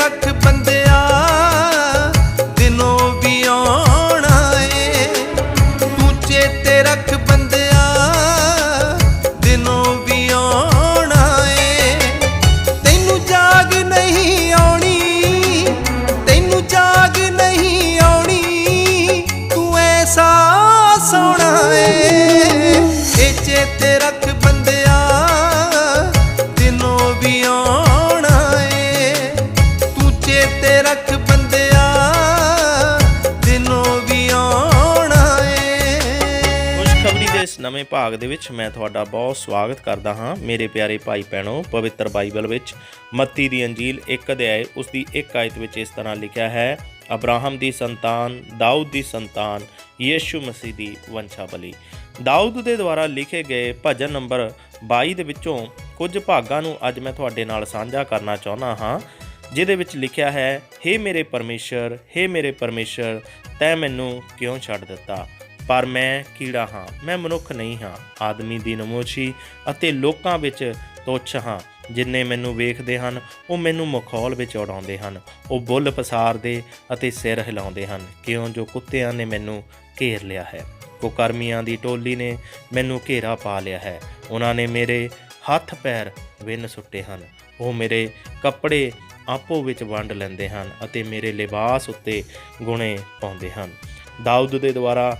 ਰੱਖ ਬੰਦਿਆ। ਨਵੇਂ ਭਾਗ ਦੇ ਵਿੱਚ ਮੈਂ ਤੁਹਾਡਾ ਬਹੁਤ ਸਵਾਗਤ ਕਰਦਾ ਹਾਂ। ਮੇਰੇ ਪਿਆਰੇ ਭਾਈ ਭੈਣੋ, ਪਵਿੱਤਰ ਬਾਈਬਲ ਵਿੱਚ ਮੱਤੀ ਦੀ ਅੰਜੀਲ ਇੱਕ ਅਧਿਆਇ, ਉਸ ਦੀ ਇੱਕ ਆਇਤ ਵਿੱਚ ਇਸ ਤਰ੍ਹਾਂ ਲਿਖਿਆ ਹੈ, ਅਬਰਾਹਮ ਦੀ ਸੰਤਾਨ, ਦਾਊਦ ਦੀ ਸੰਤਾਨ, ਯੀਸ਼ੂ ਮਸੀਹ ਦੀ ਵੰਸ਼ਾਵਲੀ। ਦਾਊਦ ਦੇ ਦੁਆਰਾ ਲਿਖੇ ਗਏ ਭਜਨ ਨੰਬਰ 22 ਦੇ ਵਿੱਚੋਂ ਕੁਝ ਭਾਗਾਂ ਨੂੰ ਅੱਜ ਮੈਂ ਤੁਹਾਡੇ ਨਾਲ ਸਾਂਝਾ ਕਰਨਾ ਚਾਹੁੰਦਾ ਹਾਂ, ਜਿਹਦੇ ਵਿੱਚ ਲਿਖਿਆ ਹੈ हे ਮੇਰੇ ਪਰਮੇਸ਼ਰ हे ਮੇਰੇ ਪਰਮੇਸ਼ਰ, ਤੈਂ ਮੈਨੂੰ ਕਿਉਂ ਛੱਡ ਦਿੱਤਾ? ਪਰ ਮੈਂ ਕੀੜਾ ਹਾਂ, ਮੈਂ ਮਨੁੱਖ ਨਹੀਂ ਹਾਂ। ਆਦਮੀ ਦੀ ਨਮੋਸ਼ੀ ਅਤੇ ਲੋਕਾਂ ਵਿੱਚ ਤੁੱਛ ਹਾਂ, ਜਿੰਨੇ ਮੈਨੂੰ ਵੇਖਦੇ ਹਨ, ਉਹ ਮੈਨੂੰ ਮਖੌਲ ਵਿੱਚ ਉਡਾਉਂਦੇ ਹਨ। ਉਹ ਬੁੱਲ ਪਸਾਰਦੇ ਅਤੇ ਸਿਰ ਹਿਲਾਉਂਦੇ ਹਨ। ਕਿਉਂ? ਜੋ ਕੁੱਤਿਆਂ ਨੇ ਮੈਨੂੰ ਘੇਰ ਲਿਆ ਹੈ। ਕੁਕਰਮੀਆਂ ਦੀ ਟੋਲੀ ਨੇ ਮੈਨੂੰ ਘੇਰਾ ਪਾ ਲਿਆ ਹੈ। ਉਹਨਾਂ ਨੇ ਮੇਰੇ ਹੱਥ ਪੈਰ ਵਿੰਨ ਸੁੱਟੇ ਹਨ। ਉਹ ਮੇਰੇ ਕੱਪੜੇ ਆਪੋ ਵਿੱਚ ਵੰਡ ਲੈਂਦੇ ਹਨ ਅਤੇ ਮੇਰੇ ਲਿਬਾਸ ਉੱਤੇ ਗੁਣੇ ਪਾਉਂਦੇ ਹਨ। ਦਾਊਦ ਦੇ ਦੁਆਰਾ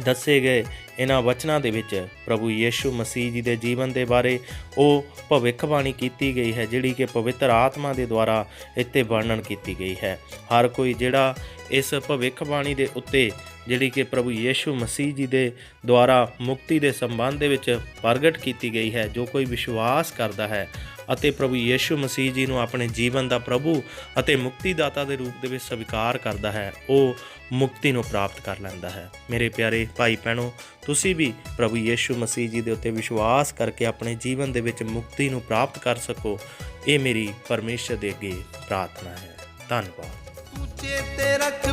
ਦੱਸੇ ਗਏ ਇਹਨਾਂ ਵਚਨਾਂ ਦੇ ਵਿੱਚ, ਪ੍ਰਭੂ ਯੀਸ਼ੂ ਮਸੀਹ ਜੀ ਦੇ ਜੀਵਨ ਦੇ ਬਾਰੇ ਉਹ ਭਵਿੱਖਬਾਣੀ ਕੀਤੀ ਗਈ ਹੈ, ਜਿਹੜੀ ਕਿ ਪਵਿੱਤਰ ਆਤਮਾ ਦੇ ਦੁਆਰਾ ਇੱਥੇ ਵਰਣਨ ਕੀਤੀ ਗਈ ਹੈ। ਹਰ ਕੋਈ ਜਿਹੜਾ ਇਸ ਭਵਿੱਖਬਾਣੀ ਦੇ ਉੱਤੇ, ਜਿਹੜੀ ਕਿ ਪ੍ਰਭੂ ਯੀਸ਼ੂ ਮਸੀਹ ਜੀ ਦੇ ਦੁਆਰਾ ਮੁਕਤੀ ਦੇ ਸੰਬੰਧ ਦੇ ਵਿੱਚ ਪ੍ਰਗਟ ਕੀਤੀ ਗਈ ਹੈ, ਜੋ ਕੋਈ ਵਿਸ਼ਵਾਸ ਕਰਦਾ ਹੈ ਅਤੇ ਪ੍ਰਭੂ ਯੀਸ਼ੂ ਮਸੀਹ ਜੀ ਨੂੰ ਆਪਣੇ ਜੀਵਨ ਦਾ ਪ੍ਰਭੂ ਅਤੇ ਮੁਕਤੀਦਾਤਾ ਦੇ ਰੂਪ ਦੇ ਵਿੱਚ ਸਵੀਕਾਰ ਕਰਦਾ ਹੈ, ਉਹ ਮੁਕਤੀ ਨੂੰ ਪ੍ਰਾਪਤ ਕਰ ਲੈਂਦਾ ਹੈ। ਮੇਰੇ ਪਿਆਰੇ ਭਾਈ ਭੈਣੋ, ਤੁਸੀਂ ਵੀ ਪ੍ਰਭੂ ਯੀਸ਼ੂ ਮਸੀਹ ਜੀ ਦੇ ਉੱਤੇ ਵਿਸ਼ਵਾਸ ਕਰਕੇ ਆਪਣੇ ਜੀਵਨ ਦੇ ਵਿੱਚ ਮੁਕਤੀ ਨੂੰ ਪ੍ਰਾਪਤ ਕਰ ਸਕੋ। ਇਹ ਮੇਰੀ ਪਰਮੇਸ਼ਰ ਦੇ ਅੱਗੇ ਪ੍ਰਾਰਥਨਾ ਹੈ। ਧੰਨਵਾਦ। ਤੂੰ ਚੇਤੇ ਰੱਖ